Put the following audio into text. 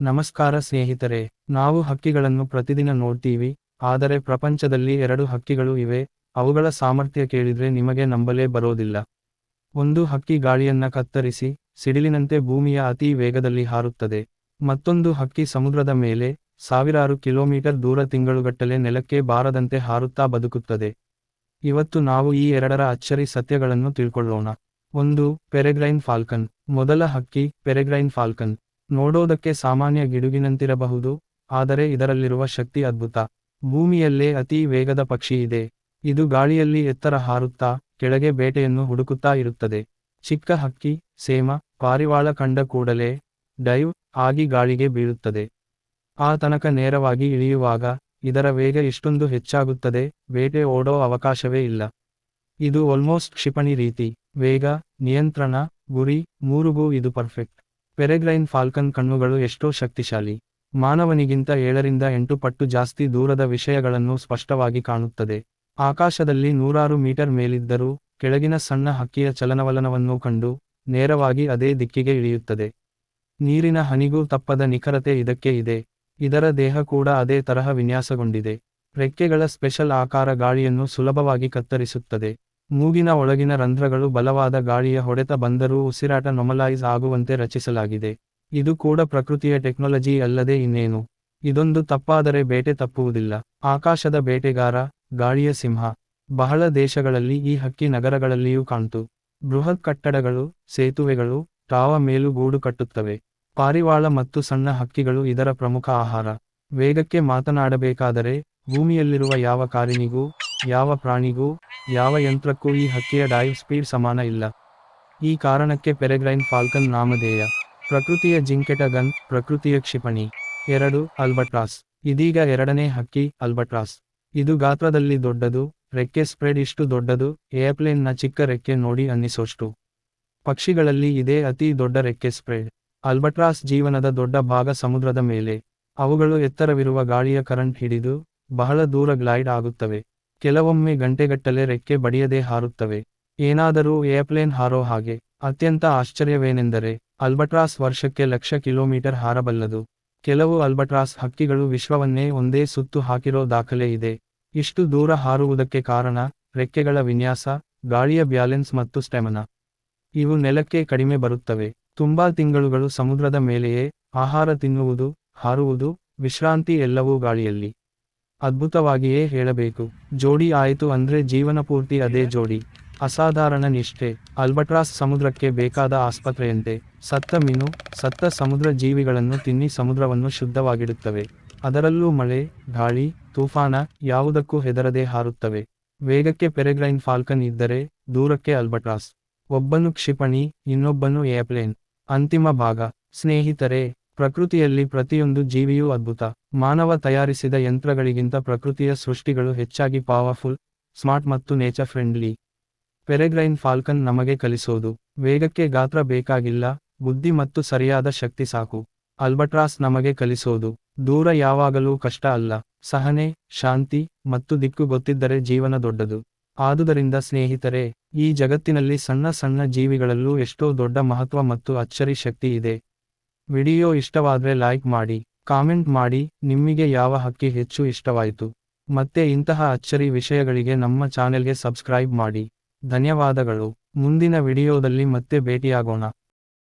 ನಮಸ್ಕಾರ ಸ್ನೇಹಿತರೆ, ನಾವು ಹಕ್ಕಿಗಳನ್ನು ಪ್ರತಿದಿನ ನೋಡ್ತೀವಿ, ಆದರೆ ಪ್ರಪಂಚದಲ್ಲಿ ಎರಡು ಹಕ್ಕಿಗಳು ಇವೆ, ಅವುಗಳ ಸಾಮರ್ಥ್ಯ ಕೇಳಿದ್ರೆ ನಿಮಗೆ ನಂಬಲೇ ಬರೋದಿಲ್ಲ. ಒಂದು ಹಕ್ಕಿ ಗಾಳಿಯನ್ನ ಕತ್ತರಿಸಿ, ಸಿಡಿಲಿನಂತೆ ಭೂಮಿಯ ಅತಿ ವೇಗದಲ್ಲಿ ಹಾರುತ್ತದೆ. ಮತ್ತೊಂದು ಹಕ್ಕಿ ಸಮುದ್ರದ ಮೇಲೆ, ಸಾವಿರಾರು ಕಿಲೋಮೀಟರ್ ದೂರ ತಿಂಗಳುಗಟ್ಟಲೆ ನೆಲಕ್ಕೆ ಬಾರದಂತೆ ಹಾರುತ್ತಾ ಬದುಕುತ್ತದೆ. ಇವತ್ತು ನಾವು ಈ ಎರಡರ ಅಚ್ಚರಿ ಸತ್ಯಗಳನ್ನು ತಿಳ್ಕೊಳ್ಳೋಣ. ಒಂದು, ಪೆರೆಗ್ರೈನ್ ಫಾಲ್ಕನ್. ಮೊದಲ ಹಕ್ಕಿ, ಪೆರೆಗ್ರೈನ್ ಫಾಲ್ಕನ್. ನೋಡೋದಕ್ಕೆ ಸಾಮಾನ್ಯ ಗಿಡುಗಿನಂತಿರಬಹುದು, ಆದರೆ ಇದರಲ್ಲಿರುವ ಶಕ್ತಿ ಅದ್ಭುತ. ಭೂಮಿಯಲ್ಲೇ ಅತಿ ವೇಗದ ಪಕ್ಷಿ ಇದೆ. ಇದು ಗಾಳಿಯಲ್ಲಿ ಎತ್ತರ ಹಾರುತ್ತಾ, ಕೆಳಗೆ ಬೇಟೆಯನ್ನು ಹುಡುಕುತ್ತಾ ಇರುತ್ತದೆ. ಚಿಕ್ಕ ಹಕ್ಕಿ, ಸೇಮ, ಪಾರಿವಾಳ ಕಂಡ ಕೂಡಲೇ ಡೈವ್ ಆಗಿ ಗಾಳಿಗೆ ಬೀಳುತ್ತದೆ. ಆ ತನಕ ನೇರವಾಗಿ ಇಳಿಯುವಾಗ, ಇದರ ವೇಗ ಇಷ್ಟೊಂದು ಹೆಚ್ಚಾಗುತ್ತದೆ, ಬೇಟೆ ಓಡೋ ಅವಕಾಶವೇ ಇಲ್ಲ. ಇದು ಆಲ್ಮೋಸ್ಟ್ ಕ್ಷಿಪಣಿ ರೀತಿ. ವೇಗ, ನಿಯಂತ್ರಣ, ಗುರಿ, ಮೂರುಗೂ ಇದು ಪರ್ಫೆಕ್ಟ್ ಪೆರೆಗ್ರೈನ್ ಫಾಲ್ಕನ್ ಕಣ್ಣುಗಳು ಎಷ್ಟೋ ಶಕ್ತಿಶಾಲಿ. ಮಾನವನಿಗಿಂತ ಏಳರಿಂದ ಎಂಟು ಪಟ್ಟು ಜಾಸ್ತಿ ದೂರದ ವಿಷಯಗಳನ್ನು ಸ್ಪಷ್ಟವಾಗಿ ಕಾಣುತ್ತದೆ. ಆಕಾಶದಲ್ಲಿ ನೂರಾರು ಮೀಟರ್ ಮೇಲಿದ್ದರೂ, ಕೆಳಗಿನ ಸಣ್ಣ ಹಕ್ಕಿಯ ಚಲನವಲನವನ್ನು ಕಂಡು, ನೇರವಾಗಿ ಅದೇ ದಿಕ್ಕಿಗೆ ಇಳಿಯುತ್ತದೆ. ನೀರಿನ ಹನಿಗೂ ತಪ್ಪದ ನಿಖರತೆ ಇದಕ್ಕೆ ಇದೆ. ಇದರ ದೇಹ ಕೂಡ ಅದೇ ತರಹ ವಿನ್ಯಾಸಗೊಂಡಿದೆ. ರೆಕ್ಕೆಗಳ ಸ್ಪೆಷಲ್ ಆಕಾರ ಗಾಳಿಯನ್ನು ಸುಲಭವಾಗಿ ಕತ್ತರಿಸುತ್ತದೆ. ಮೂಗಿನ ಒಳಗಿನ ರಂಧ್ರಗಳು ಬಲವಾದ ಗಾಳಿಯ ಹೊಡೆತ ಬಂದರೂ ಉಸಿರಾಟ ನೊಮಲೈಸ್ ಆಗುವಂತೆ ರಚಿಸಲಾಗಿದೆ. ಇದು ಕೂಡ ಪ್ರಕೃತಿಯ ಟೆಕ್ನಾಲಜಿ ಅಲ್ಲದೆ ಇನ್ನೇನು? ಇದೊಂದು ತಪ್ಪಾದರೆ ಬೇಟೆ ತಪ್ಪುವುದಿಲ್ಲ. ಆಕಾಶದ ಬೇಟೆಗಾರ, ಗಾಳಿಯ ಸಿಂಹ. ಬಹಳ ದೇಶಗಳಲ್ಲಿ ಈ ಹಕ್ಕಿ ನಗರಗಳಲ್ಲಿಯೂ ಕಾಣ್ತು. ಬೃಹತ್ ಕಟ್ಟಡಗಳು, ಸೇತುವೆಗಳು, ತಾವ ಮೇಲೂ ಗೂಡು ಕಟ್ಟುತ್ತವೆ. ಪಾರಿವಾಳ ಮತ್ತು ಸಣ್ಣ ಹಕ್ಕಿಗಳು ಇದರ ಪ್ರಮುಖ ಆಹಾರ. ವೇಗಕ್ಕೆ ಮಾತನಾಡಬೇಕಾದರೆ ಭೂಮಿಯಲ್ಲಿರುವ ಯಾವ ಕಾರಿನಿಗೂ, ಯಾವ ಪ್ರಾಣಿಗೂ ಯಾವ ಯಂತ್ರಕ್ಕೂ ಈ ಹಕ್ಕಿಯ ಡೈವ್ ಸ್ಪೀಡ್ ಸಮಾನ ಇಲ್ಲ. ಈ ಕಾರಣಕ್ಕೆ ಪೆರೆಗ್ರೈನ್ ಫಾಲ್ಕನ್ ನಾಮಧೇಯ. ಪ್ರಕೃತಿಯ ಜಿಂಕೆಟ ಗನ್ ಪ್ರಕೃತಿಯ ಕ್ಷಿಪಣಿ. ಎರಡು ಅಲ್ಬಟ್ರಾಸ್ ಇದೀಗ ಎರಡನೇ ಹಕ್ಕಿ ಅಲ್ಬಟ್ರಾಸ್ ಇದು ಗಾತ್ರದಲ್ಲಿ ದೊಡ್ಡದು, ರೆಕ್ಕೆ ಸ್ಪ್ರೆಡ್ ಇಷ್ಟು ದೊಡ್ಡದು ಏರ್ಪ್ಲೇನ್ನ ಚಿಕ್ಕ ರೆಕ್ಕೆ ನೋಡಿ ಅನ್ನಿಸೋಷ್ಟು. ಪಕ್ಷಿಗಳಲ್ಲಿ ಇದೇ ಅತಿ ದೊಡ್ಡ ರೆಕ್ಕೆ ಸ್ಪ್ರೆಡ್ ಅಲ್ಬಟ್ರಾಸ್ ಜೀವನದ ದೊಡ್ಡ ಭಾಗ ಸಮುದ್ರದ ಮೇಲೆ. ಅವುಗಳು ಎತ್ತರವಿರುವ ಗಾಳಿಯ ಕರೆಂಟ್ ಹಿಡಿದು, ಬಹಳ ದೂರ ಗ್ಲೈಡ್ ಆಗುತ್ತವೆ. ಕೆಲವೊಮ್ಮೆ ಗಂಟೆಗಟ್ಟಲೆ ರೆಕ್ಕೆ ಬಡಿಯದೆ ಹಾರುತ್ತವೆ. ಏನಾದರೂ ಏರ್ಪ್ಲೇನ್ ಹಾರೋ ಹಾಗೆ. ಅತ್ಯಂತ ಆಶ್ಚರ್ಯವೇನೆಂದರೆ, ಅಲ್ಬಟ್ರಾಸ್ ವರ್ಷಕ್ಕೆ ಲಕ್ಷ ಕಿಲೋಮೀಟರ್ ಹಾರಬಲ್ಲದು. ಕೆಲವು ಅಲ್ಬಟ್ರಾಸ್ ಹಕ್ಕಿಗಳು ವಿಶ್ವವನ್ನೇ ಒಂದೇ ಸುತ್ತು ಹಾಕಿರೋ ದಾಖಲೆ ಇದೆ. ಇಷ್ಟು ದೂರ ಹಾರುವುದಕ್ಕೆ ಕಾರಣ, ರೆಕ್ಕೆಗಳ ವಿನ್ಯಾಸ, ಗಾಳಿಯ ಬ್ಯಾಲೆನ್ಸ್ ಮತ್ತು ಸ್ಟೆಮನ. ಇವು ನೆಲಕ್ಕೆ ಕಡಿಮೆ ಬರುತ್ತವೆ. ತುಂಬಾ ತಿಂಗಳುಗಳು ಸಮುದ್ರದ ಮೇಲೆಯೇ ಆಹಾರ ತಿನ್ನುವುದು, ಹಾರುವುದು, ವಿಶ್ರಾಂತಿ ಎಲ್ಲವೂ ಗಾಳಿಯಲ್ಲಿ. ಅದ್ಭುತವಾಗಿಯೇ ಹೇಳಬೇಕು. ಜೋಡಿ ಆಯಿತು ಅಂದ್ರೆ ಜೀವನ ಪೂರ್ತಿ ಅದೇ ಜೋಡಿ. ಅಸಾಧಾರಣ ನಿಷ್ಠೆ. ಅಲ್ಬಟ್ರಾಸ್ ಸಮುದ್ರಕ್ಕೆ ಬೇಕಾದ ಆಸ್ಪತ್ರೆಯಂತೆ. ಸತ್ತ ಮೀನು, ಸತ್ತ ಸಮುದ್ರ ಜೀವಿಗಳನ್ನು ತಿನ್ನಿ ಸಮುದ್ರವನ್ನು ಶುದ್ಧವಾಗಿಡುತ್ತವೆ. ಅದರಲ್ಲೂ ಮಳೆ, ಗಾಳಿ, ತೂಫಾನ ಯಾವುದಕ್ಕೂ ಹೆದರದೆ ಹಾರುತ್ತವೆ. ವೇಗಕ್ಕೆ ಪೆರೆಗ್ರೈನ್ ಫಾಲ್ಕನ್ ಇದ್ದರೆ ದೂರಕ್ಕೆ ಅಲ್ಬಟ್ರಾಸ್ ಒಬ್ಬನು ಕ್ಷಿಪಣಿ, ಇನ್ನೊಬ್ಬನು ಏರ್ಪ್ಲೇನ್. ಅಂತಿಮ ಭಾಗ. ಸ್ನೇಹಿತರೆ ಪ್ರಕೃತಿಯಲ್ಲಿ ಪ್ರತಿಯೊಂದು ಜೀವಿಯೂ ಅದ್ಭುತ. ಮಾನವ ತಯಾರಿಸಿದ ಯಂತ್ರಗಳಿಗಿಂತ ಪ್ರಕೃತಿಯ ಸೃಷ್ಟಿಗಳು ಹೆಚ್ಚಾಗಿ ಪವರ್ಫುಲ್ ಸ್ಮಾರ್ಟ್ ಮತ್ತು ನೇಚರ್ ಫ್ರೆಂಡ್ಲಿ ಪೆರೆಗ್ರೈನ್ ಫಾಲ್ಕನ್ ನಮಗೆ ಕಲಿಸೋದು. ವೇಗಕ್ಕೆ ಗಾತ್ರ ಬೇಕಾಗಿಲ್ಲ, ಬುದ್ಧಿ ಮತ್ತು ಸರಿಯಾದ ಶಕ್ತಿ ಸಾಕು. ಅಲ್ಬಟ್ರಾಸ್ ನಮಗೆ ಕಲಿಸೋದು. ದೂರ ಯಾವಾಗಲೂ ಕಷ್ಟ ಅಲ್ಲ. ಸಹನೆ, ಶಾಂತಿ ಮತ್ತು ದಿಕ್ಕು ಗೊತ್ತಿದ್ದರೆ ಜೀವನ ದೊಡ್ಡದು. ಆದುದರಿಂದ ಸ್ನೇಹಿತರೆ, ಈ ಜಗತ್ತಿನಲ್ಲಿ ಸಣ್ಣ ಸಣ್ಣ ಜೀವಿಗಳಲ್ಲೂ ಎಷ್ಟೋ ದೊಡ್ಡ ಮಹತ್ವ ಮತ್ತು ಅಚ್ಚರಿ ಶಕ್ತಿ ಇದೆ. ವಿಡಿಯೋ ಇಷ್ಟವಾದ್ರೆ ಲೈಕ್ ಮಾಡಿ, ಕಾಮೆಂಟ್ ಮಾಡಿ ನಿಮಗೆ ಯಾವ ಹಕ್ಕಿ ಹೆಚ್ಚು ಇಷ್ಟವಾಯಿತು. ಮತ್ತೆ ಇಂತಹ ಅಚ್ಚರಿ ವಿಷಯಗಳಿಗೆ ನಮ್ಮ ಚಾನೆಲ್ಗೆ ಸಬ್ಸ್ಕ್ರೈಬ್ ಮಾಡಿ. ಧನ್ಯವಾದಗಳು. ಮುಂದಿನ ವಿಡಿಯೋದಲ್ಲಿ ಮತ್ತೆ ಭೇಟಿಯಾಗೋಣ.